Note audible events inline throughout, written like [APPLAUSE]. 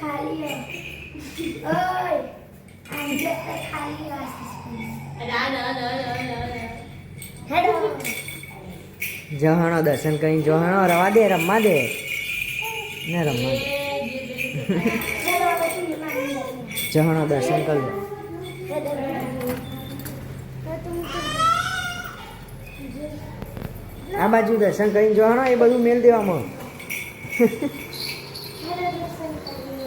ખાલી જહાણો દર્શન કરીને જહાણો રવા દે, રમવા દે. ને રમવા દે. જહાણો દર્શન કરી આ બાજુ દર્શન કરીને જહાણો, એ બધું મેલ દેવામાં હેડો દર્શન કરીએ.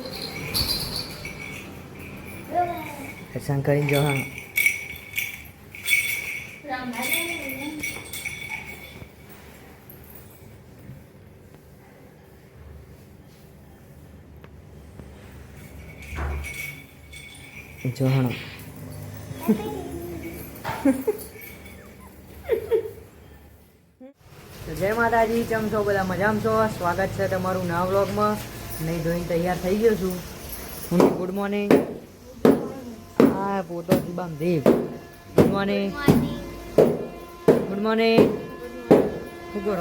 ઓય. દર્શન જહાણો તો જય માતાજી, કેમ છો? બધા મજામાં છો? સ્વાગત છે તમારું નવા વ્લોગમાં. નહીં ધોઈને તૈયાર થઈ ગયો છું ગુડ મોર્નિંગ. હા પોતો દીબામ દેવ ગુડ મોર્નિંગ ગુડ મોર્નિંગ શું કરો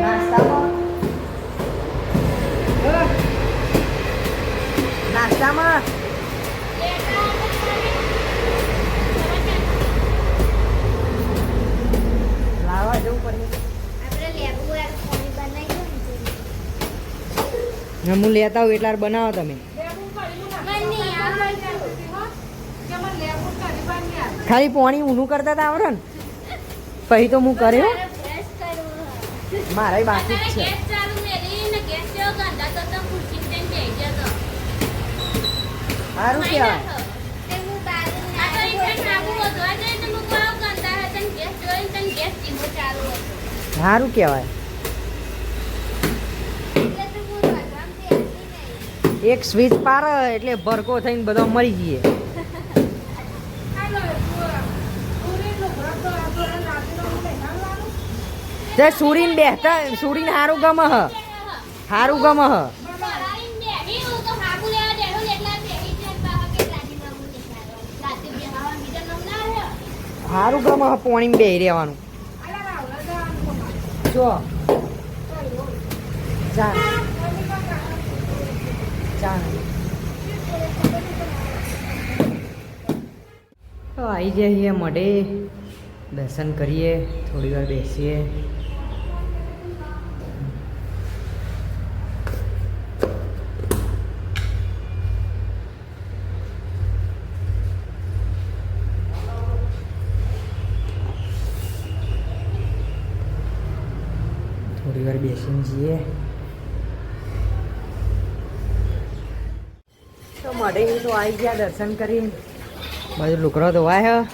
નાસ્તામાં અ, નાસ્તામાં લાવવા જવું પડે આપણે લેબુ યાર પાણી બનાવી ને હું લેતા આવું એટલા બનાવો તમે. ખાલી પોણી ઊનું કરતા હતા આવડે ને પછી તો હું કર્યો. મારે બાકી જ છે. સારું કહેવાય. સારું કહેવાય. એક સ્વિચ પાર એટલે ભરકો થઈને બધો મરી જઈએ તે સુરીન બેહતા, સુરીન હારું ગમ હ. હારું ગમ હ. હારું ગમ હ પોણી બે રહેવાનું. જો. ચાલ. તો આવી જઈએ મળે, દર્શન કરીએ, થોડી વાર બેસીએ. થોડી વાર બેસીને જઈએ. તો મળે, તો આવી ગયા દર્શન કરી બાજુ લુકડો ધોવાય હ.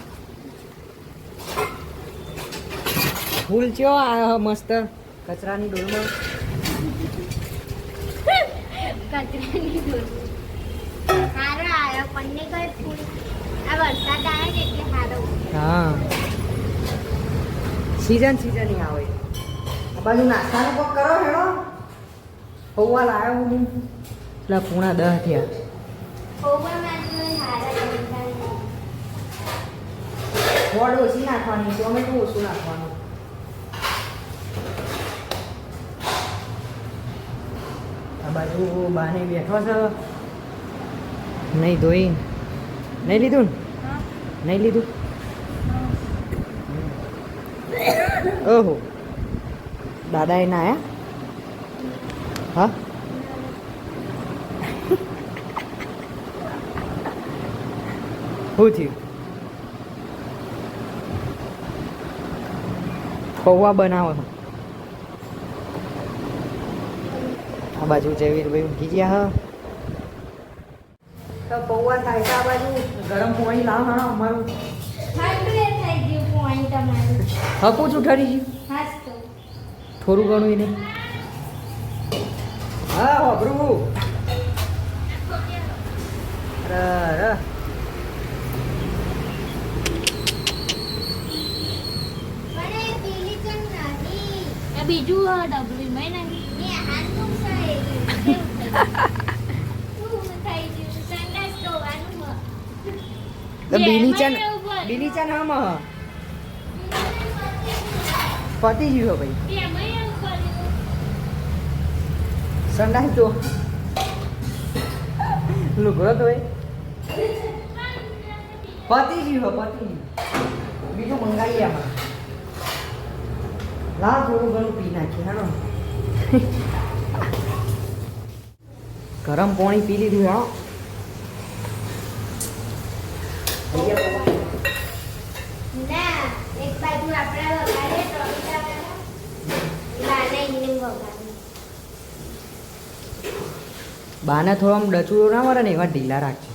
ફૂલ ચો આ મસ્ત. કચરાની ડોલમાં આવ્યો પન્ને કઈ ફૂલ. આ વરસાદ આવે ને એટલે હા. સીઝન સીઝન આવે. આ બાજુ નાસ્તાનો કોક કરો હેડો પૌવા લાવ્યો હું. એટલા પૂણા દહ થયા. ગોળ ઓછી નાખવાની ટોમેટું ઓછું નાખવાનું આ બાજુ બાને બેઠો છે નહીં ધોઈ નહીં લીધું ને નહીં લીધું ઓહો દાદા એ ના આયા હા શું થયું પૌવા બનાવો છો આ બાજુ જયવીરભાઈ ઊંઘી ગયા હ. તો પૌવા થાય આ બાજુ. ગરમ પાણી લાવ હા અમારું. હકું છું ઠરી ગયું. થોડું ઘણું એને. હા હોબરું ર ર પણ એ પીલી ચમ બીજું ડબલું મેં નાખી ગયું બીની ચન બોલ. ચન હમ હ પતી ગયું હો ભાઈ સંડાસ તો લુગડો તો પતિ જી હો બીજું મંગાવીએ આમાં લા થોડું ઘણું પી નાખીએ હાલો ગરમ પાણી પી લીધું ટોમેટા બાને થોડો આમ ડચુડો ના મળે ને એવા ઢીલા રાખજો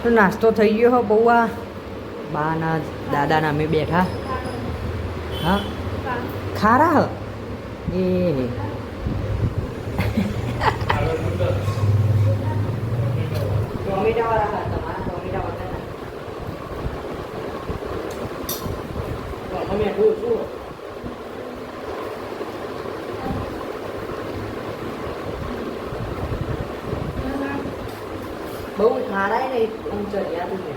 તો નાસ્તો થઈ ગયો હો બહુઆ બાના દાદાના અમે બેઠા હા? ખારા એ. બહુ ખારાય ને પંચર યાદ છે.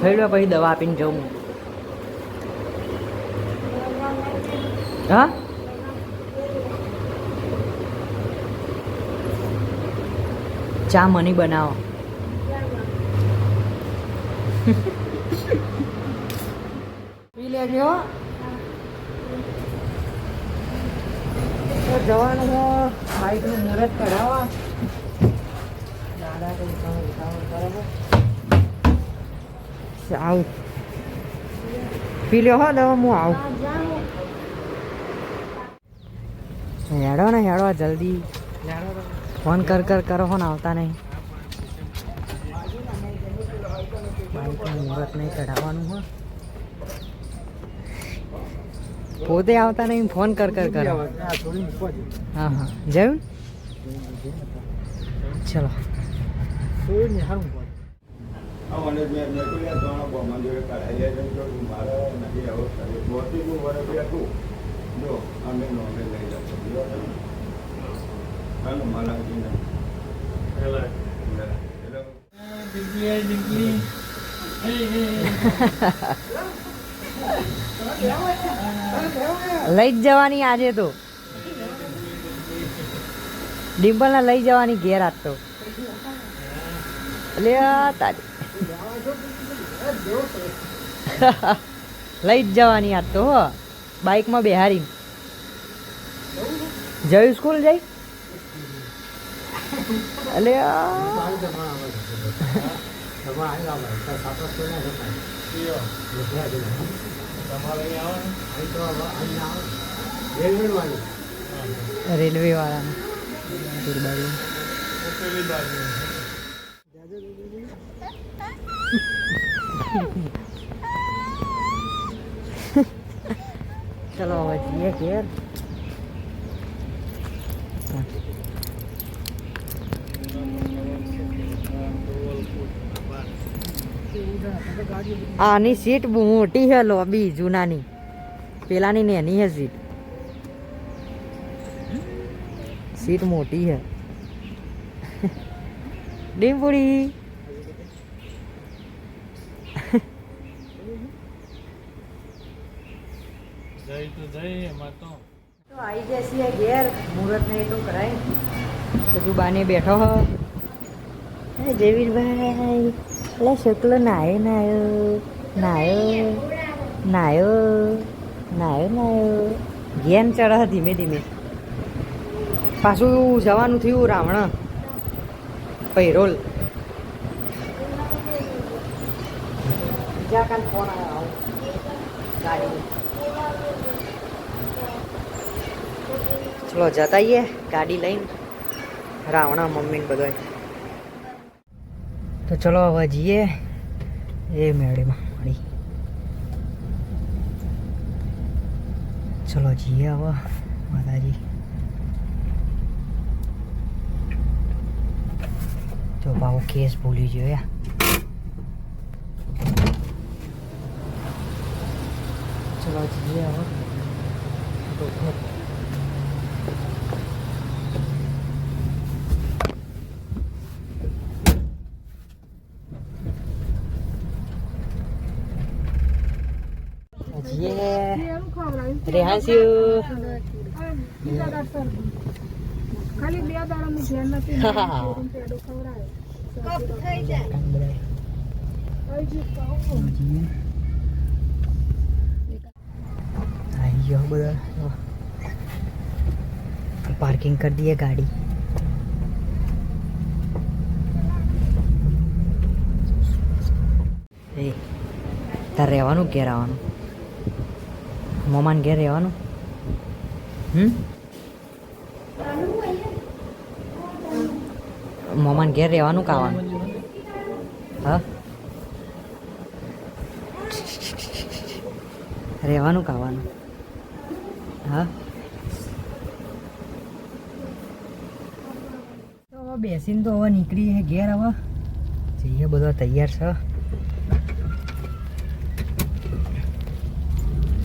ખાઈ પછી દવા આપીને જવું હા? ચા મની બનાવો. પી જવાનું બાઈકનું મુહૂર્ત કઢાવવા. દાદા ઉતાવળ કરે છે. આવું. પી લ્યો હો દવા હું આવું. હેડો ને, હેડો જલ્દી. ફોન કર કર, કરો ફોન આવતા નહીં. મુહૂર્ત નહીં કઢાવવાનું હો. પોતે આવતા નહીં, ફોન કર કર, કરો. હા હા. જયું ચલો. મને મેં મેં કીધું ત્રણ બોમાં જોડે કઢાઈ જાય તો મારે નથી આવો મોટી તું વરે બે જો અમે નોમે લઈ જતો હાલો મારા લઈ જ જવાની આજે તો. ડિમ્પલને લઈ જવાની ઘેર આજ તો. લે તારી. [LAUGHS] લઈ જ જવાની યાદ તો બાઇકમાં બેહારી જયું સ્કૂલ જઈ? અલે રેલવે વાળાને ચલો હવે જઈએ ઘેર આની સીટ મોટી છે લોબી જૂનાની. પેલાની નેની છે સીટ. સીટ મોટી છે. [LAUGHS] ડીમપુરી તો આવી જશે ઘેર મુહૂર્ત ને એટલું કરાય. બધું બાને બેઠો હો. જયવીરભાઈ એટલે શુક્લ નાયો નાયો નાયો નાયો નાયો નાયો. ઘેન ચઢ ધીમે ધીમે. પાછું જવાનું થયું રાવણ. પૈરોલ. જ્યાં કાલ ફોન આવ્યો. ગાડી. ચલો જતા આવીએ, ગાડી લઈને. રાવણા મમ્મી બધા તો ચલો હવે જઈએ એ મેળીમાં મળી ચલો જઈએ હવે, માતાજી. તો બાબુ કેસ ભૂલી જોયા ચલો જઈએ હવે. ઘર. જઈએ ખાલી બે દાડા હું ધ્યાન નથી. પેડો ખવડાવે થઈ જાય બધા પાર્કિંગ કરી દઈએ ગાડી તાર રહેવાનું ઘેર આવવાનું મોમાન ઘેર રહેવાનું હમ મોમાન ઘેર રહેવાનું કાવાનું હા રહેવાનું કાવાનું હા હવે બેસીને તો હવે નીકળી ઘેર હવે. જઈએ બધા તૈયાર છે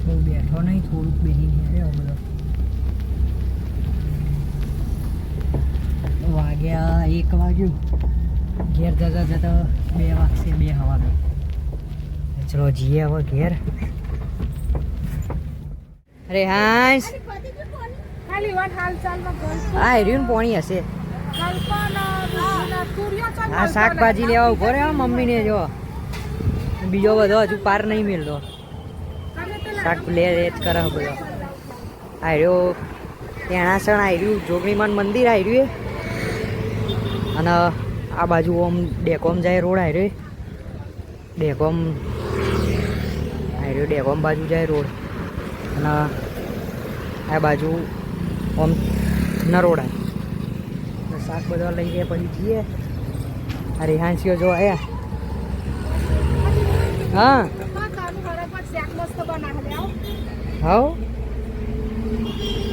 બહુ બેઠો નહીં, થોડુંક બેસીને આવ્યો બધો. વાગ્યા એક વાગ્યું. ઘેર જતા જતા બે વાગશે, બે હવા બે. ચલો જઈએ હવે ઘેર. અરે હાંસ. હા રહ્યું ને પોણી હશે. આ શાકભાજી લેવા ઊભો રહ્યો, મમ્મીને જો. બીજો બધો હજુ પાર નહીં મેળતો શાક લે લે જ કરે બધો આવ્યો તેણાસણ આવ્યું જોગણીમાન મંદિર આવ્યું અને આ બાજુ ઓમ, ડેકોમ જાય રોડ આવ્યો ડેકોમ આવ્યો ડેકોમ બાજુ જાય રોડ. અને આ બાજુ ઓમ નરોડા શાક બધા લઈ ગયા, પછી જઈએ. આ રિહાંશીઓ જો આવ્યા હા. હાઉ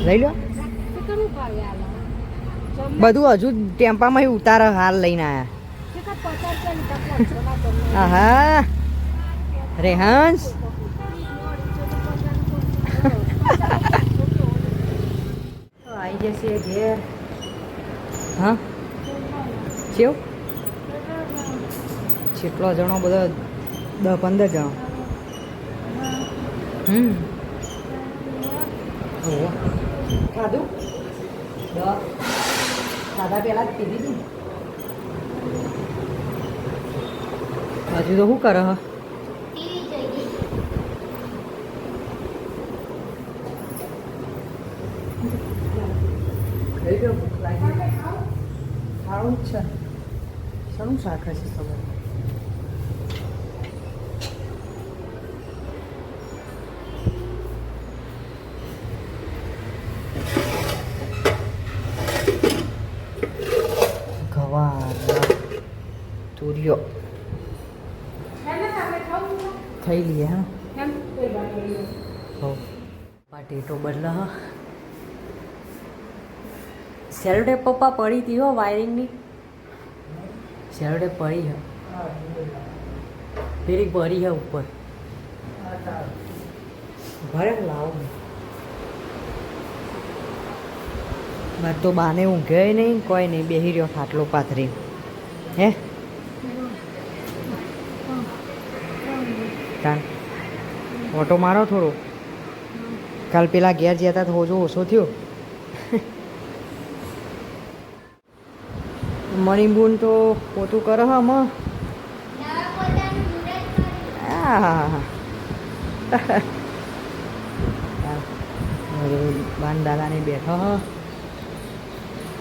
લઈ લો. બધું હજુ ટેમ્પામાં ઉતાર હાલ લઈને આયા. આહા. રેહાંશ. આવી જશે ઘેર. હા? કેવું કેટલો જણો બધો દસ પંદર જણો. હમ. ઓહો. ખાધું દવા ખાધા પહેલા જ પીધી હતી ને હજુ તો શું કરે હ ટીવી જોઈ લઈ ગયો ભૂખ લાગી ખાવું જ છે શાનું શાક હશે ખબર ગવાર તુરિયો ખાઈ લઈએ હા હો પાટેટો બદલા, હા. સેલોટેપ પપ્પા પડી હતી હો વાયરિંગની. સેલોટેપ પડી હે. પેલી પડી હે ઉપર. ભરે લાવો. બાદ તો બાને ઊંઘે નહીં, કોઈ નહીં, બેહી રહ્યો ખાટલો પાથરી. હે? ઓટો મારો થોડો. કાલ પેલા ઘેર જતા તો હોજો ઓછો થયો. મણિબુન તો પોતું કરે હ માં. બાન દાદાને બેઠો હ.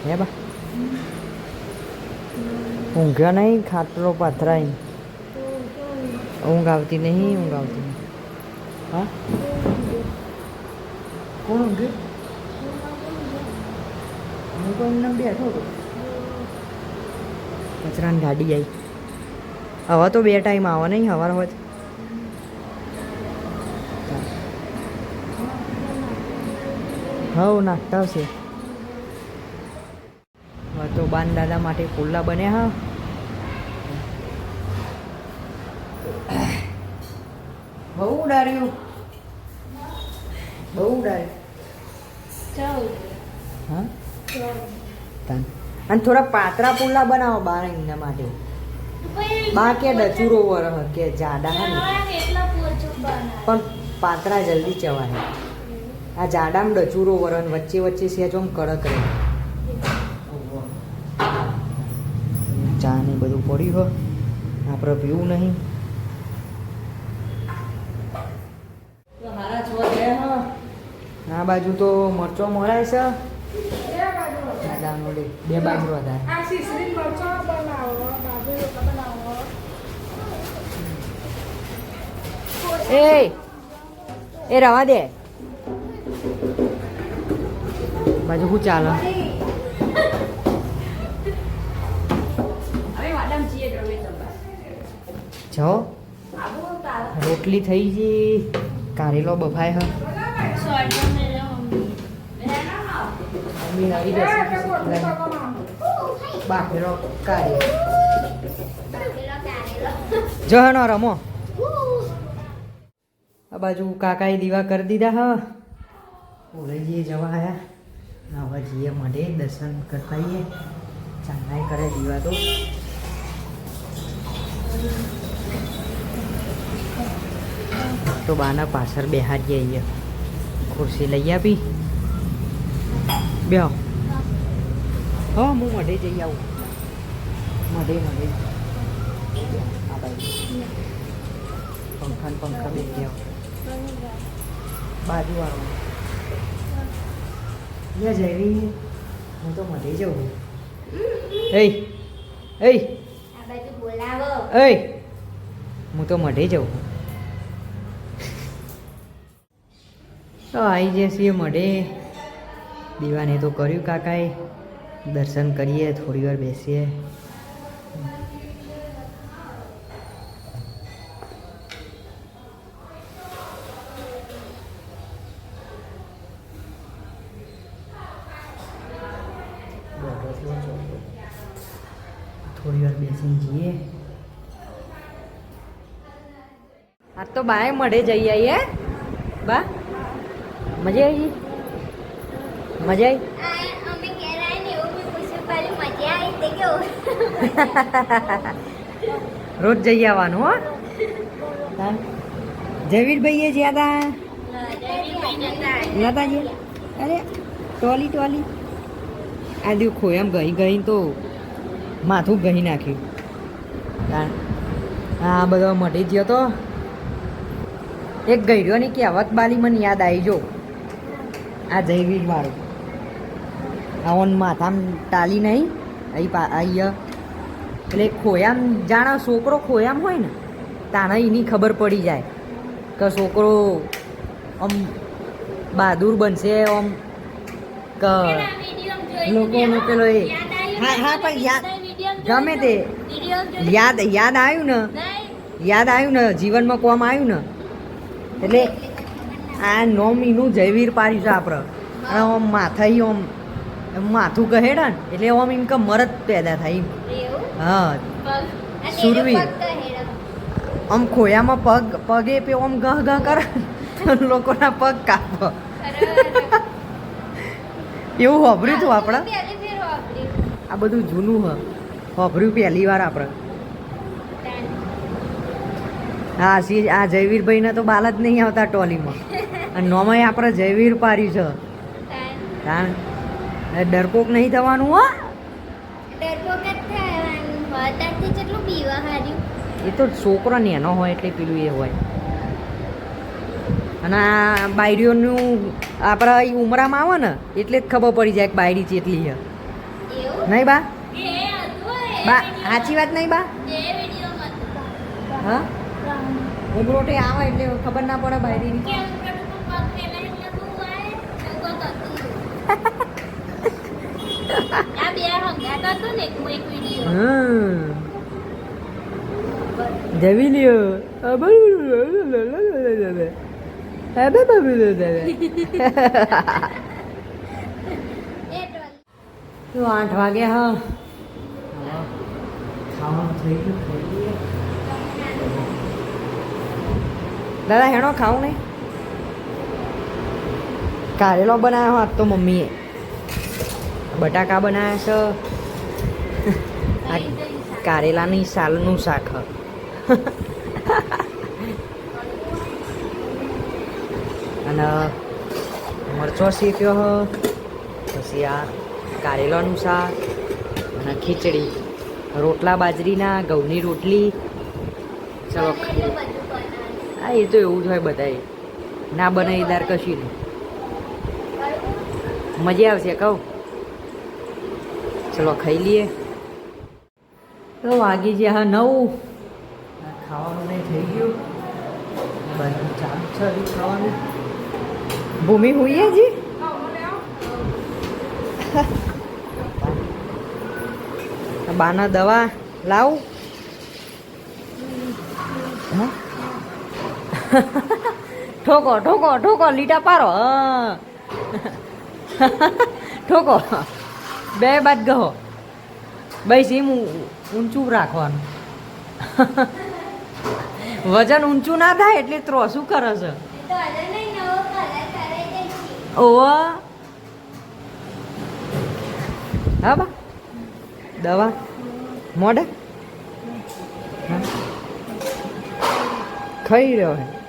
હે બા. ઊંઘ્યો નહીં, ખાટલો પાથરાઈ ઊંઘ આવતી નહીં, ઊંઘ આવતી નહીં. હા? ઊંઘ્યું હું તો એમને બેઠો હતો કચરાની ગાડી આવી હવે તો બે ટાઈમ આવે નહીં સવાર હોય હવ નાખતા છે હવે તો બાન દાદા માટે ખુલ્લા બન્યા હા બહુ ઉડાર્યું બહુ ઉડાડ્યું હા? અને થોડા પાતળા પુલ્લા બનાવો બાર એના માટે. બા કે ડચુરો વરહ કે જાડા હે પણ પાતળા જલ્દી ચવાય. આ જાડામ ડચુરો વરણ વચ્ચે વચ્ચે સેજ આમ કડક રહે. ચા ને બધું પડ્યું હો. આપણે પીવું નહીં હારા છો ગયા આ બાજુ તો મરચો મરાય છે. બે બાજુ વધારે. એ એ રવા દે. બાજુ શું ચાલે? જો રોટલી થઈ ગઈ. કારેલો બફાય હ. મમ્મી આવી જશે બાફેલો કારેલો જો હેનો રમો. આ બાજુ કાકાએ દીવા કરી દીધા હા. ઓલજીએ જવા આયા. હવે જઈએ મળે દર્શન કરતા આવીએ ચાંદાઈ કરે દીવા તો. તો બાના પાછળ બેહાડીએ અહીંયા ખુરશી લઈ આપી. બેહો હા હું મઢે જઈ આવું મઢે મઢે આ બાજુ પંખા ને પંખા બે ગયા બાજુ વાળો યા જયવી હું તો મઢે જવું એ એ આ બાજુ બોલાવો એ હું તો મઢે જવું તો આવી જશે મઢે દીવાને તો કર્યું કાકાએ. દર્શન કરીએ, થોડી વાર બેસીએ. થોડી વાર બેસીને જઈએ. આ તો બાય મળે જઈ આવીએ બા, મજા આવી? મજા આવી તે [LAUGHS] રોજ જઈ આવવાનું હો. જયવીરભાઈએ જ્યાં હતા નતા ગયા અરે ટોલી ટોલી. આ દીવ એમ ગઈ ગઈ તો માથું ગઈ નાખ્યું. આ બધો મટી ગયો તો એક ગઈ રહ્યો ગઈડ્યોની કહેવત બાલી મને યાદ આવી જો. આ જયવીર આ ઓન માથામ ટાલી નહીં. અહીં અહીંયા એટલે ખોયામ, જાણે છોકરો ખોયામ હોય ને, તાણે એની ખબર પડી જાય કે છોકરો આમ બહાદુર બનશે, આમ કે લોકોનો પેલો એ. હા હા, પણ યાદ ગમે તે. યાદ યાદ આવ્યું ને? યાદ આવ્યું ને? જીવનમાં કોમ આવ્યું ને? એટલે આ નોમ એનું જયવીર પાડ્યું છે આપણે અને આમ માથા આમ આમ માથું કહેડા ને એટલે આમ એમ કે મરદ પેદા થાય હા. સુરવીર. આમ ખોયામાં પગ પગે પે આમ ગહ ગહ કરે લોકોના પગ કાપ. એવું હોભર્યું હતું આપણે? આ બધું જૂનું હ. હોભર્યું પહેલી વાર આપણે. હા સી આ જયવીરભાઈને તો બાલ જ નહીં આવતા ટોલીમાં. [LAUGHS] અને નોમાય આપણે જયવીર પારી છે. તાણ. ડરપોક નહીં થવાનું હો. ડરપોક જ થવાનું અત્યારથી જેટલું પીવા હાર્યું. એ તો છોકરો નેનો હોય એટલે પેલું એ હોય. અને આ બાયડીઓનું આપણા એ ઉમરામાં આવે ને એટલે જ ખબર પડી જાય કે બાયડી ચેટલી છે. નહીં બા? બા સાચી વાત નહીં બા? હા? ઉમરોટે આવે એટલે ખબર ના પડે બાયરીની કેમ પ્રભુ પગ પેલા એટલે તું આય એવું કોક હતું આ બે હંગાત હતો ને લ્યો. આઠ વાગ્યા હા. દાદા, હેણો ખાવું નહીં? કારેલો બનાવ્યો આજ તો મમ્મીએ. બટાકા બનાવ્યા છે. કારેલાની સાલનું શાક અને મરચો શેક્યો હ. પછી આ કારેલાનું શાક અને ખીચડી. રોટલા બાજરીના, ઘઉંની રોટલી. ચલો. હા, એ તો એવું જ હોય બધાએ. ના બને દાર કશી નહીં. મજા આવશે, કહું. ચલો, ખાઈ લઈએ. તો વાગી ગયા હા નવું. ખાવાનું નહીં થઈ ગયું. બધું ચાલુ છે ખાવાનું. ભૂમિ હોઈએ જી? બાના દવા લાવું? ઠોકો ઠોકો ઠોકો લીટા પારો. હા. ઠોકો. બે બાદ ગહો. એમ ઊં- ઊંચું રાખવાનું. વજન ઊંચું ના થાય એટલે ત્રોસું કરે છે? ઓવા હા બા. દવા. હા. ખાઈ રહ્યો હે.